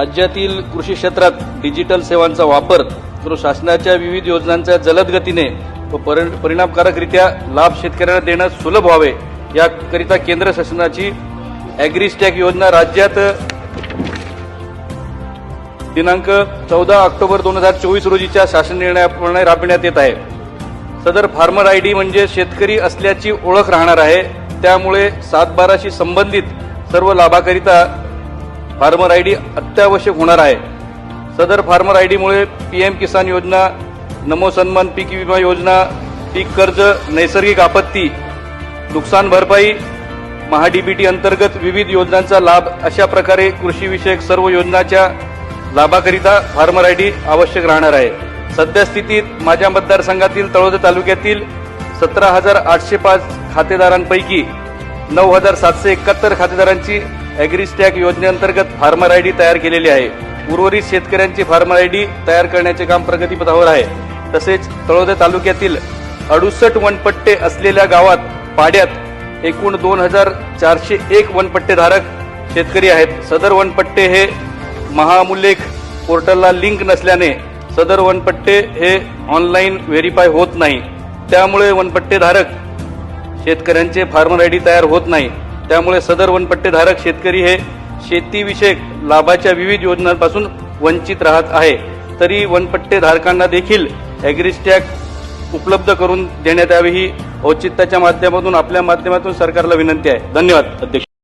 राज्यातील कृषी क्षेत्रात डिजिटल सेवांचा वापर करून शासनाच्या विविध योजनांचा जलद गतीने व परिणामकारकरित्या लाभ शेतकऱ्यांना देणं सुलभ व्हावे याकरिता केंद्र शासनाची ॲग्रिस्टॅक योजना राज्यात दिनांक चौदा ऑक्टोबर दोन हजार चोवीस रोजीच्या शासन निर्णयाप्रमाणे राबविण्यात येत आहे. सदर फार्मर आय डी म्हणजे शेतकरी असल्याची ओळख राहणार आहे. त्यामुळे सातबाराशी संबंधित सर्व लाभाकरिता फार्मर आय डी अत्यावश्यक होणार आहे. सदर फार्मर आय डीमुळे पी एम किसान योजना नमो सन्मान पीक विमा योजना पीक कर्ज नैसर्गिक आपत्ती नुकसान भरपाई महाडीबीटी अंतर्गत विविध योजनांचा लाभ अशा प्रकारे कृषीविषयक सर्व योजनाच्या लाभाकरिता फार्मर आय डी आवश्यक राहणार आहे. सध्या स्थितीत माझ्या मतदारसंघातील तळोदा तालुक्यातील सतरा हजार आठशे पाच खातेदारांपैकी नऊ हजार सातशे एकाहत्तर खातेदारांची ॲग्रिस्टॅक योजनेअंतर्गत फार्मर आय डी तयार केलेली आहे. उर्वरित शेतकऱ्यांची फार्मर आय डी तयार करण्याचे काम प्रगतीपथावर आहे. तसेच तळोदे तालुक्यातील अडुसष्ट वनपट्टे असलेल्या गावात पाड्यात एकूण दोन हजार चारशे एक वनपट्टेधारक शेतकरी आहेत. सदर वनपट्टे हे महामुलेख पोर्टलला लिंक नसल्याने सदर वनपट्टे हे ऑनलाईन व्हेरीफाय होत नाही. त्यामुळे वनपट्टेधारक शेतकऱ्यांचे फार्मर आय डी तयार होत नाही. त्यामुळे सदर वनपट्टेधारक शेतकरी हे शेतीविषयक लाभाच्या विविध योजनांपासून वंचित राहत आहे. तरी वनपट्टेधारकांना देखील ॲग्रिस्टॅग उपलब्ध करून देण्यात यावी ही औचित्याच्या माध्यमातून आपल्या माध्यमातून सरकारला विनंती आहे. धन्यवाद. अध्यक्ष